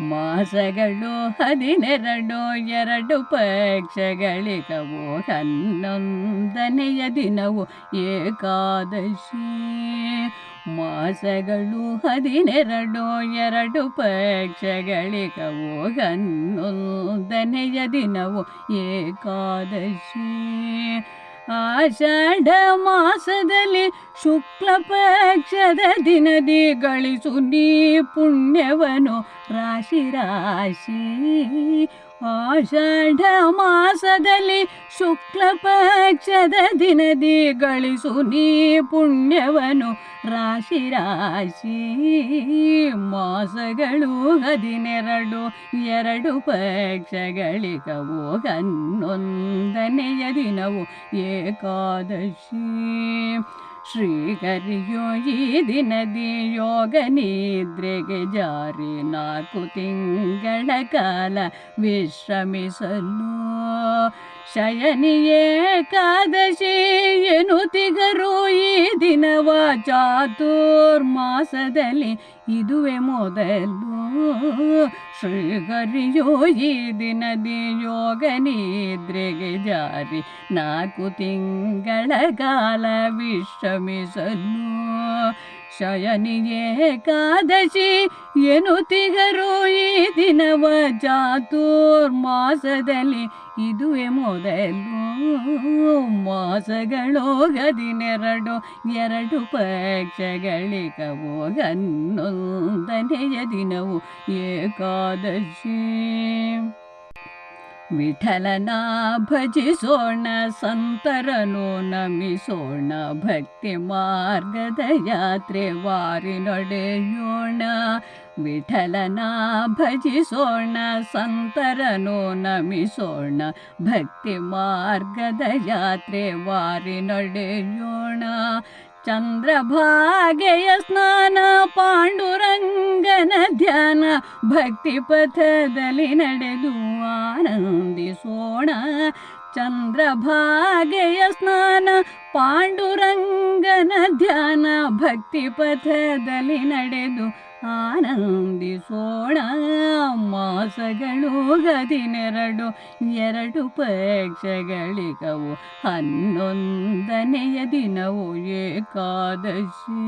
ಮಾಸಗಳು ಹದಿನೆರಡು ಎರಡು ಪಕ್ಷಗಳಿಗವು ಹನ್ನೊಂದನೆಯ ದಿನವು ಏಕಾದಶಿ. ಮಾಸಗಳು ಹದಿನೆರಡು ಎರಡು ಪಕ್ಷಗಳಿಗವು ಹನ್ನೊಂದನೆಯ ದಿನವು ಏಕಾದಶಿ. ಆಷಾಢ ಮಾಸದಲ್ಲಿ ಶುಕ್ಲ ಪಕ್ಷದ ದಿನದಿ ಗಳಿಸು ನೀ ಪುಣ್ಯವನು ರಾಶಿ ರಾಶಿ. ಆಷಾಢ ಮಾಸದಲ್ಲಿ ಶುಕ್ಲ ಪಕ್ಷದ ದಿನದಿ ಗಳಿಸು ನೀ ಪುಣ್ಯವನು. ರಾಶಿ ರಾಶಿ. ಮಾಸಗಳು ಹದಿನೆರಡು, ಎರಡು ಪಕ್ಷಗಳಿಗವು ಹನ್ನೊಂದನೆಯ ದಿನವು ಏಕಾದಶಿ. ಶ್ರೀಹರಿಯೋ ಈ ದಿನದಿ ಯೋಗ ನಿದ್ರೆಗೆ ಜಾರಿ ನಾಲ್ಕು ತಿಂಗಳ ಕಾಲ ವಿಶ್ರಮಿಸಲು ಶಯನಿ ಏಕಾದಶಿ ಎನ್ನುತ್ತಿಗರು ಈ ದಿನವ ಚಾತುರ್ಮಾಸದಲ್ಲಿ ಇದುವೆ ಮೊದಲು. ಶ್ರೀಗರಿಯೋ ಈ ದಿನದಿ ಯೋಗ ನಿದ್ರೆಗೆ ಜಾರಿ. ನಾಲ್ಕು ತಿಂಗಳ ಕಾಲ ವಿಶ್ರಮಿಸಲು ಶಯನಿ ಏನು ಎನ್ನುತ್ತಿಗರು ಈ ದಿನವ ಚಾತುರ್ಮಾಸದಲ್ಲಿ ಇದುವೆ ಮೊದಲು. ಮಾಸಗಳು ಹದಿನೆರಡು ಎರಡು ಪಕ್ಷಗಳಿಗವು ಗನ್ನೊಂದನೆಯ ದಿನವು ಏಕಾದಶಿ. ವಿಠಲನ ಭಜಿಸೋಣ ಸಂತರನು ನಮಿಸೋಣ ಭಕ್ತಿ ಮಾರ್ಗದ ಯಾತ್ರೆ ವಾರಿ ನಡೆಯೋಣ ವಿಠಲನ ಭಜಿಸೋಣ ಸಂತರನು ನಮಿಸೋಣ ಭಕ್ತಿ ಮಾರ್ಗದ ಯಾತ್ರೆ ವಾರಿ ನಡೆಯೋಣ ಚಂದ್ರಭಾಗೆಯ ಸ್ನಾನ, ಪಾಂಡುರಂಗನ ಧ್ಯಾನ ಭಕ್ತಿ ಪಥದಲ್ಲಿ ನಡೆದು ಆನಂದಿಸೋಣ. ಚಂದ್ರಭಾಗೆಯ ಸ್ನಾನ, ಪಾಂಡುರಂಗನ ಧ್ಯಾನ ಭಕ್ತಿ ಪಥದಲ್ಲಿ ನಡೆದು ಆನಂದಿಸೋಣ ಮಾಸಗಳು ಹದಿನೆರಡು ಎರಡು ಪಕ್ಷಗಳಿಗವು ಹನ್ನೊಂದನೆಯ ದಿನವು ಏಕಾದಶಿ.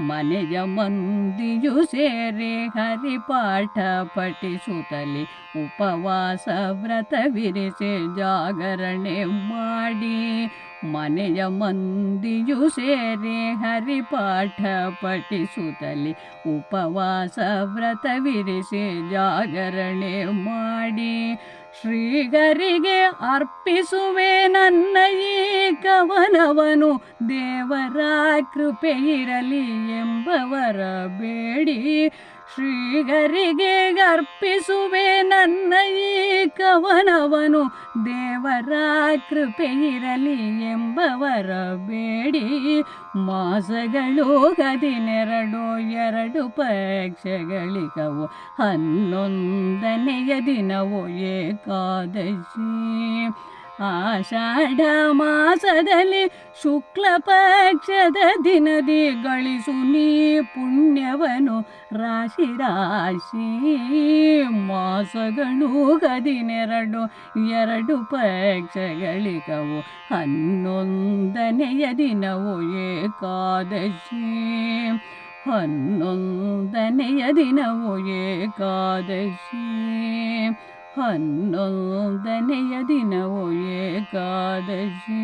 ಮನೆಯ ಮಂದಿಯು ಸೇರಿ ಹರಿಪಾಠ ಪಠಿಸುತ್ತಲಿ, ಉಪವಾಸ ವ್ರತ ವ್ರತವಿರಿಸಿ ಜಾಗರಣೆ ಮಾಡಿ. ಮನೆಯ ಮಂದಿಯು ಸೇರಿ ಹರಿಪಾಠ ಪಠಿಸುತ್ತಲಿ, ಉಪವಾಸ ವ್ರತ ವ್ರತವಿರಿಸಿ ಜಾಗರಣೆ ಮಾಡಿ. ಶ್ರೀಗರಿಗೆ ಅರ್ಪಿಸುವೆ ನನ್ನ ಈ ಕವನವನು. ದೇವರ ಕೃಪೆ ಇರಲಿ ಎಂಬವರ ಬೇಡಿ. ಶ್ರೀಗರಿಗೆ ಅರ್ಪಿಸುವೆ ನನ್ನ ಈ ಕವನವನು. ದೇವರ ಕೃಪೆ ಇರಲಿ ಎಂಬವರ ಬೇಡಿ. ಮಾಸಗಳು ಹದಿನೆರಡು, ಎರಡು ಪಕ್ಷಗಳಿಗವು ಹನ್ನೊಂದನೆಯ ದಿನವು ಏಕಾದಶಿ. ಆಷಾಢ ಮಾಸದಲ್ಲಿ ಶುಕ್ಲ ಪಕ್ಷದ ದಿನದಿ ಗಳಿಸು ನೀ ಪುಣ್ಯವನು ರಾಶಿ ರಾಶಿ. ಮಾಸಗಳು ಹದಿನೆರಡು, ಎರಡು ಪಕ್ಷಗಳಿಗವು. ಹನ್ನೊಂದನೆಯ ದಿನವು ಏಕಾದಶಿ. ಹನ್ನೊಂದನೆಯ ದಿನವು ಏಕಾದಶಿ. ಹನ್ನೊಂದನೆಯ ದಿನವು ಏಕಾದಶಿ.